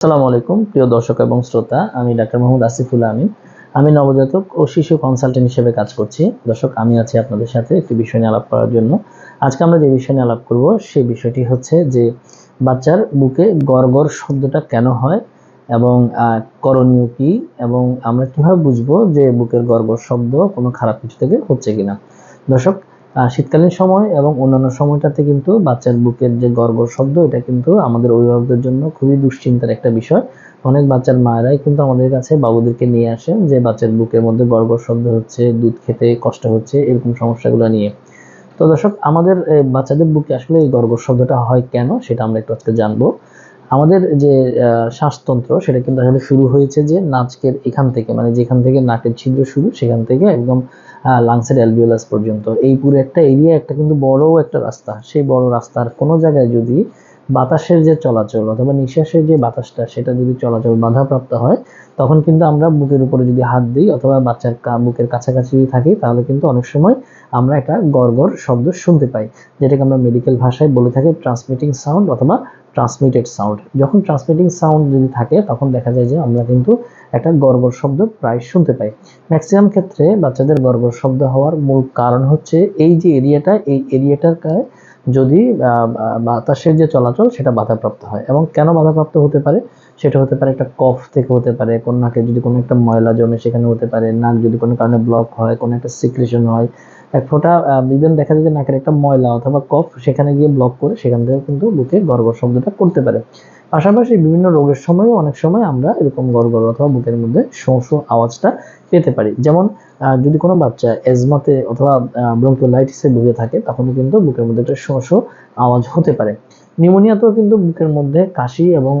আসসালামু আলাইকুম, প্রিয় দর্শক এবং শ্রোতা, আমি ডাক্তার মোহাম্মদ আসিফুল আমিন। আমি নবজাতক ও শিশু কনসালটেন্ট হিসেবে কাজ করছি। দর্শক, আমি আছি আপনাদের সাথে একটি বিষয় নিয়ে আলাপ করার জন্য। আজকে আমরা যে বিষয় নিয়ে আলাপ করব, সেই বিষয়টি হচ্ছে যে বাচ্চার বুকে গড়গড় শব্দটা কেন হয় এবং করণীয় কি এবং আমরা কীভাবে বুঝব যে বুকের গড়গড় শব্দ কোনো খারাপ কিছু থেকে হচ্ছে কিনা? দর্শক শীতকালীন সময় এবং অন্যান্য সময়টাতে কিন্তু বাচ্চার বুকের যে গড়গড় শব্দ, এটা কিন্তু আমাদের অভিভাবকদের জন্য খুবই দুশ্চিন্তার একটা বিষয়। অনেক বাচ্চার মায়েরাই কিন্তু আমাদের কাছে বাবুদেরকে নিয়ে আসেন যে বাচ্চার বুকের মধ্যে গড়গড় শব্দ হচ্ছে, দুধ খেতে কষ্ট হচ্ছে, এরকম সমস্যাগুলো নিয়ে। তো দর্শক, আমাদের বাচ্চাদের বুকে আসলে এই গর্গর শব্দটা হয় কেন, সেটা আমরা একটু আজকে জানব। আমাদের যে শ্বাসতন্ত্র, সেটা কিন্তু আসলে শুরু হয়েছে যে নাচকের এখান থেকে মানে যেখান থেকে নাকের ছিদ্র শুরু, সেখান থেকে একদম লাংসের অ্যালভিওলাস পর্যন্ত। এই পুরো একটা এরিয়া একটা কিন্তু বড় একটা রাস্তা। সেই বড় রাস্তার কোনো জায়গায় যদি বাতাসের যে চলাচল অথবা নিঃশ্বাসের যে বাতাসটা, সেটা যদি চলাচল বাধাপ্রাপ্ত হয়, তখন কিন্তু আমরা বুকের উপরে যদি হাত দিই অথবা বাচ্চার বুকের কাছাকাছি যদি থাকি, তাহলে কিন্তু অনেক সময় আমরা একটা গড়গড় শব্দ শুনতে পাই, যেটাকে আমরা মেডিকেল ভাষায় বলে থাকি ট্রান্সমিটিং সাউন্ড অথবা ট্রান্সমিটেড সাউন্ড যখন ট্রান্সমিটিং সাউন্ড যদি থাকে, তখন দেখা যায় যে আমরা কিন্তু একটা গড়গড় শব্দ প্রায় শুনতে পাই। ম্যাক্সিমাম ক্ষেত্রে বাচ্চাদের গড়গড় শব্দ হওয়ার মূল কারণ হচ্ছে এই যে এরিয়াটা এই এরিয়াটার যদি বাতাসের যে চলাচল সেটা বাধাপ্রাপ্ত হয়। এবং কেন বাধাপ্রাপ্ত হতে পারে? সেটা হতে পারে একটা কফ থেকে হতে পারে, কোনো নাকে যদি কোনো একটা ময়লা জমে সেখানে হতে পারে, নাক যদি কোনো কারণে ব্লক হয়, কোনো একটা সিক্রেশন হয় এক ফোঁটা ইভেন দেখা যায় যে নাকের একটা ময়লা অথবা কফ সেখানে গিয়ে ব্লক করে সেখান থেকে কিন্তু বুকে গড়গড় শব্দটা করতে পারে। পাশাপাশি বিভিন্ন রোগের সময়ও অনেক সময় আমরা এরকম গড়গড় অথবা বুকের মধ্যে শোঁ আওয়াজটা পেতে পারি। যেমন যদি কোনো বাচ্চা এজমাতে অথবা ব্রঙ্কিওলাইটিসে ভুগে থাকে তখন কিন্তু বুকের মধ্যে একটা শোঁ আওয়াজ হতে পারে। নিউমোনিয়াতেও কিন্তু বুকের মধ্যে কাশি এবং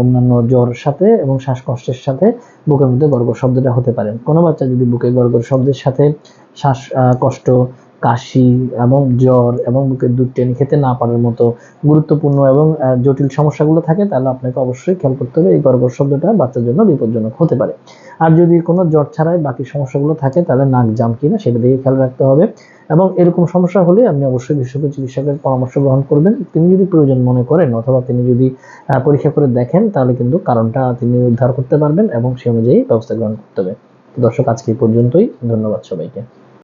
অন্যান্য জ্বর সাথে এবং শ্বাসকষ্টের সাথে বুকের মধ্যে গড়গড় শব্দটা হতে পারে। কোনো বাচ্চা যদি বুকে গড়গড় শব্দের সাথে শ্বাস কষ্ট, কাশি এবং জ্বর এবং বুকের দুধ টেনে খেতে না পারার মতো গুরুত্বপূর্ণ এবং জটিল সমস্যাগুলো থাকে, তাহলে আপনাকে অবশ্যই খেয়াল করতে হবে এই গড়গড় শব্দটা বাচ্চার জন্য বিপজ্জনক হতে পারে। আর যদি কোনো জ্বর ছাড়াই বাকি সমস্যাগুলো থাকে, তাহলে নাক জাম কিনা সেটা দিকে খেয়াল রাখতে হবে। এবং এরকম সমস্যা হলে আপনি অবশ্যই বিশেষজ্ঞ চিকিৎসকের পরামর্শ গ্রহণ করবেন। তিনি যদি প্রয়োজন মনে করেন অথবা তিনি যদি পরীক্ষা করে দেখেন, তাহলে কিন্তু কারণটা তিনি উদ্ধার করতে পারবেন এবং সে অনুযায়ী ব্যবস্থা গ্রহণ করতে হবে। দর্শক, আজকে পর্যন্তই। ধন্যবাদ সবাইকে।